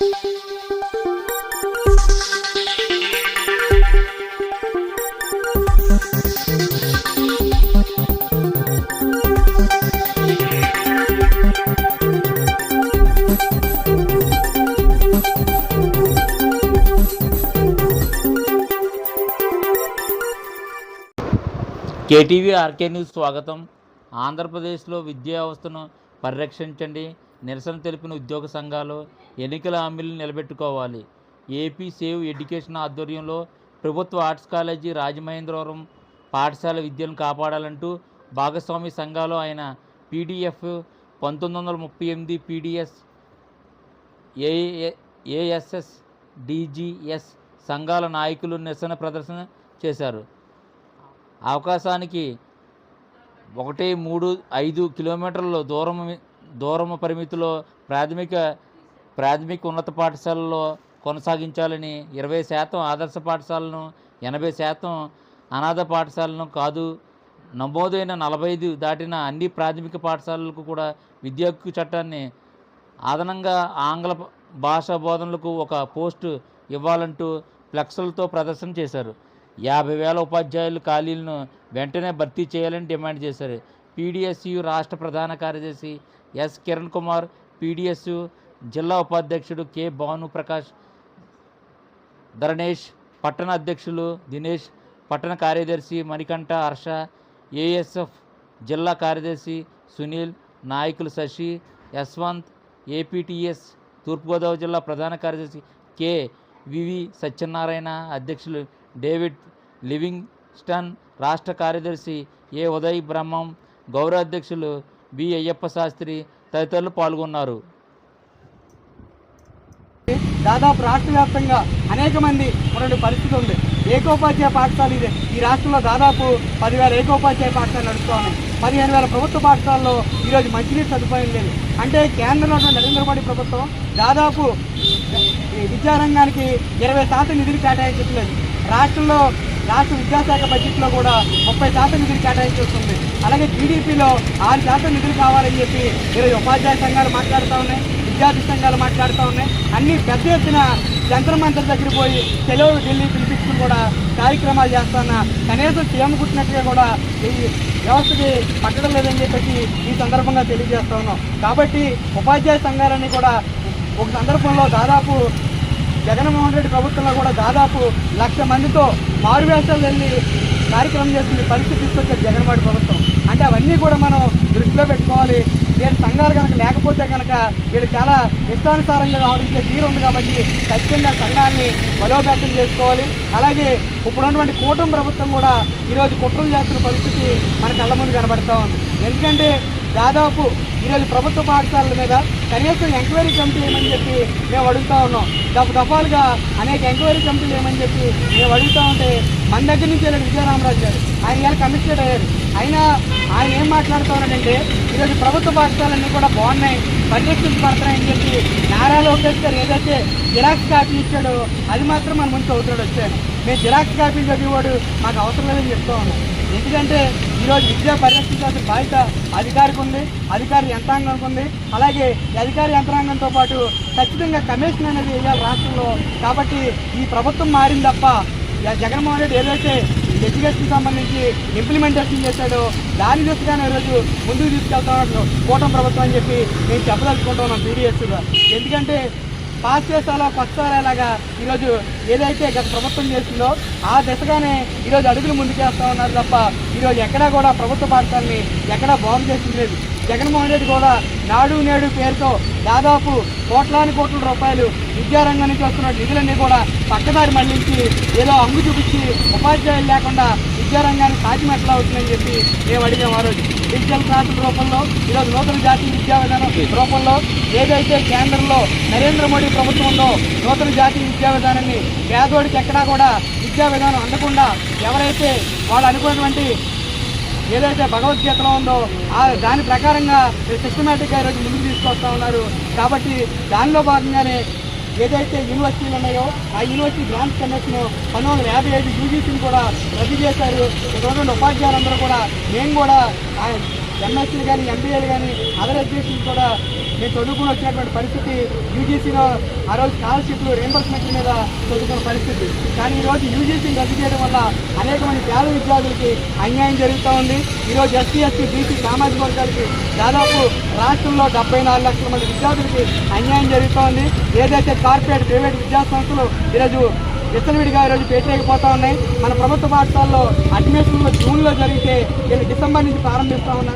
KTV RK news స్వాగతం. ఆంధ్రప్రదేశ్లో విద్యా వ్యవస్థను పరిరక్షించండి. నిరసన తెలిపిన ఉద్యోగ సంఘాలు ఎన్నికల హామీలను నిలబెట్టుకోవాలి. ఏపీ సేవ్ ఎడ్యుకేషన్ ఆధ్వర్యంలో ప్రభుత్వ ఆర్ట్స్ కాలేజీ రాజమహేంద్రవరం పాఠశాల విద్యను కాపాడాలంటూ భాగస్వామి సంఘాలు ఆయన పీడిఎఫ్ పంతొమ్మిది వందల ముప్పై ఎనిమిది పీడిఎస్ ఏ ఏఎస్ఎస్ డిజిఎస్ సంఘాల నాయకులు నిరసన ప్రదర్శన చేశారు. అవకాశానికి ఒకటి మూడు ఐదు కిలోమీటర్ల దూరం దూరము పరిమితిలో ప్రాథమిక ప్రాథమిక ఉన్నత పాఠశాలలో కొనసాగించాలని ఇరవై శాతం ఆదర్శ పాఠశాలను ఎనభై శాతం అనాథ పాఠశాలను కాదు నమోదైన నలభై ఐదు దాటిన అన్ని ప్రాథమిక పాఠశాలలకు కూడా విద్యా హక్కు చట్టాన్ని అదనంగా ఆంగ్ల భాషా బోధనలకు ఒక పోస్టు ఇవ్వాలంటూ ఫ్లెక్సులతో ప్రదర్శన చేశారు. యాభై వేల ఉపాధ్యాయులు ఖాళీలను వెంటనే భర్తీ చేయాలని డిమాండ్ చేశారు. పీడిఎస్యు రాష్ట్ర ప్రధాన కార్యదర్శి ఎస్ కిరణ్ కుమార్ పీడిఎస్ జిల్లా ఉపాధ్యక్షుడు కె భానుప్రకాష్ ధరణేష్ పట్టణ అధ్యక్షులు దినేష్ పట్టణ కార్యదర్శి మణికంఠ హర్ష ఏఎస్ఎఫ్ జిల్లా కార్యదర్శి సునీల్ నాయకులు శశి యశ్వంత్ ఏపీటీఎస్ తూర్పుగోదావరి జిల్లా ప్రధాన కార్యదర్శి కె వివి సత్యనారాయణ అధ్యక్షులు డేవిడ్ లివింగ్స్టన్ రాష్ట్ర కార్యదర్శి ఏ ఉదయ్ బ్రహ్మం గౌరవ అధ్యక్షులు బి అయ్యప్ప శాస్త్రి తదితరులు పాల్గొన్నారు. దాదాపు రాష్ట్ర వ్యాప్తంగా అనేక మంది ఉన్నటువంటి పరిస్థితి ఉంది. ఏకోపాధ్యాయ పాఠశాల ఇదే. ఈ రాష్ట్రంలో దాదాపు పదివేల ఏకోపాధ్యాయ పాఠశాలలు నడుస్తూ ఉన్నాయి. పదిహేను వేల ప్రభుత్వ పాఠశాలలో ఈరోజు మంచినీటి సదుపాయం లేదు. అంటే కేంద్రంలో నరేంద్ర మోడీ ప్రభుత్వం దాదాపు విద్యారంగానికి ఇరవై శాతం నిధులు కేటాయించట్లేదు. రాష్ట్రంలో రాష్ట్ర విద్యాశాఖ బడ్జెట్లో కూడా ముప్పై శాతం నిధులు కేటాయించేస్తుంది. అలాగే టీడీపీలో ఆరు శాతం నిధులు కావాలని చెప్పి ఈరోజు ఉపాధ్యాయ సంఘాలు మాట్లాడుతూ ఉన్నాయి విద్యార్థి సంఘాలు మాట్లాడుతూ ఉన్నాయి. అన్ని పెద్ద ఎత్తున జంతర్ మంత్రి దగ్గర పోయి సెలవు ఢిల్లీ పిలిపించుకుని కూడా కార్యక్రమాలు చేస్తున్నా కనీసం సీఎం కుట్టినట్టుగా కూడా ఈ వ్యవస్థకి పట్టడం లేదని చెప్పేసి ఈ సందర్భంగా తెలియజేస్తా ఉన్నాం. కాబట్టి ఉపాధ్యాయ సంఘాలన్నీ కూడా ఒక సందర్భంలో దాదాపు జగన్మోహన్ రెడ్డి ప్రభుత్వంలో కూడా దాదాపు లక్ష మందితో మారువేషాలు వెళ్ళి కార్యక్రమం చేస్తుంది పరిస్థితి తీసుకొచ్చారు జగన్మోహన్ ప్రభుత్వం. అంటే అవన్నీ కూడా మనం దృష్టిలో పెట్టుకోవాలి. వీళ్ళ సంఘాలు కనుక లేకపోతే కనుక వీళ్ళు చాలా ఇష్టానుసారంగా వ్యవహరించే తీరు ఉంది కాబట్టి ఖచ్చితంగా సంఘాన్ని బలోపేతం చేసుకోవాలి. అలాగే ఇప్పుడున్నటువంటి కూటమి ప్రభుత్వం కూడా ఈరోజు కుట్రలు చేస్తున్న పరిస్థితి మన కళ్ళ ముందు కనబడతా ఉంది. ఎందుకంటే దాదాపు ఈరోజు ప్రభుత్వ పాఠశాలల మీద కనీసం ఎంక్వైరీ కమిటీ ఏమని చెప్పి మేము అడుగుతా ఉన్నాం. దఫ దఫాలుగా అనేక ఎంక్వైరీ కమిటీలు ఏమని చెప్పి మేము అడుగుతూ ఉంటే మన దగ్గర నుంచి వెళ్ళాడు విజయరామరాజు గారు ఆయన ఇవాళ కమిషనర్ అయ్యారు. అయినా ఆయన ఏం మాట్లాడుతున్నాడంటే ఈరోజు ప్రభుత్వ పాఠశాలన్నీ కూడా బాగున్నాయి పరిరక్షించబడుతున్నాయని చెప్పి నారా లోకేష్ గారు ఏదైతే జిరాక్స్ కాపీ ఇచ్చాడో అది మాత్రం మన ముందు అవుతున్నాడు వచ్చాడు. మేము జిరాక్స్ కాపీ చదివేవాడు మాకు అవసరం లేదని చెప్తా ఉన్నాం. ఎందుకంటే ఈరోజు విద్య పరిరక్షించాల్సిన బాధ్యత అధికారికి ఉంది అధికారి యంత్రాంగానికి ఉంది. అలాగే అధికారి అధికార యంత్రాంగంతో పాటు ఖచ్చితంగా కమిషన్ అనేది వేయాలి రాష్ట్రంలో. కాబట్టి ఈ ప్రభుత్వం మారింది తప్ప జగన్మోహన్ రెడ్డి ఏదైతే ఎడ్యుకేషన్ సంబంధించి ఇంప్లిమెంటేషన్ చేశాడో దాని దృష్టిగానే ఈరోజు ముందుకు తీసుకెళ్తా కూటమి ప్రభుత్వం అని చెప్పి నేను చెప్పదలుచుకుంటున్నాను ఉన్నాం ఎందుకంటే పాస్ చేసాలో కొత్తారేలాగా ఈరోజు ఏదైతే గత ప్రభుత్వం చేసిందో ఆ దిశగానే ఈరోజు అడుగులు ముందుకేస్తా ఉన్నారు తప్ప ఈరోజు ఎక్కడా కూడా ప్రభుత్వ పాఠశాలని ఎక్కడా బాగు చేసింది లేదు. జగన్మోహన్ రెడ్డి కూడా నాడు నేడు పేరుతో దాదాపు కోట్లాది కోట్ల రూపాయలు విద్యారంగం నుంచి వస్తున్న నిధులన్నీ కూడా పక్కదారి మళ్ళించి ఏదో అంగు చూపించి ఉపాధ్యాయులు లేకుండా విద్యారంగానికి సాధ్యం ఎట్లా అవుతుందని చెప్పి మేము అడిగేవారు ఆ రోజు. డిజిటల్ క్లాసుల రూపంలో ఈరోజు నూతన జాతీయ విద్యా విధానం రూపంలో ఏదైతే కేంద్రంలో నరేంద్ర మోడీ ప్రభుత్వం ఉందో నూతన జాతీయ విద్యా విధానాన్ని పేదోడికి ఎక్కడా కూడా విద్యా విధానం అందకుండా ఎవరైతే వాళ్ళు అనుకున్నటువంటి ఏదైతే భగవద్గీతలో ఉందో ఆ దాని ప్రకారంగా సిస్టమేటిక్గా ఈరోజు ముందుకు తీసుకొస్తా ఉన్నారు. కాబట్టి దానిలో భాగంగానే ఏదైతే యూనివర్సిటీలు ఉన్నాయో ఆ యూనివర్సిటీ గ్రాంట్ కమిషన్ పంతొమ్మిది వందల యాభై ఐదు యూజీసీని కూడా రద్దు చేశారు. ఇక్కడ ఉపాధ్యాయులందరూ కూడా మేము కూడా ఎంఎస్సీలు కానీ ఎంబీఏలు కానీ అదర్ ఎడ్యుకేషన్ కూడా మేము చదువుకుని వచ్చినటువంటి పరిస్థితి యూజీసీలో ఆ రోజు స్కాలర్షిప్లు రీంబర్స్మెంట్ మీద చదువుకున్న పరిస్థితి. కానీ ఈరోజు యూజీసీని రద్దు చేయడం వల్ల అనేక మంది పేద విద్యార్థులకి అన్యాయం జరుగుతూ ఉంది. ఈరోజు ఎస్సీ ఎస్టీ బీసీ సామాజిక వర్గాలకి దాదాపు రాష్ట్రంలో డెబ్బై నాలుగు లక్షల మంది విద్యార్థులకి అన్యాయం జరుగుతోంది ఏదైతే కార్పొరేట్ ప్రైవేట్ విద్యాసంస్థలు ఈరోజు విచ్చలవిడిగా ఈరోజు పెట్టలేకపోతా ఉన్నాయి. మన ప్రభుత్వ పాఠశాలలో అడ్మిషన్లు జూన్లో జరిగితే వీళ్ళు డిసెంబర్ నుంచి ప్రారంభిస్తూ ఉన్నారు.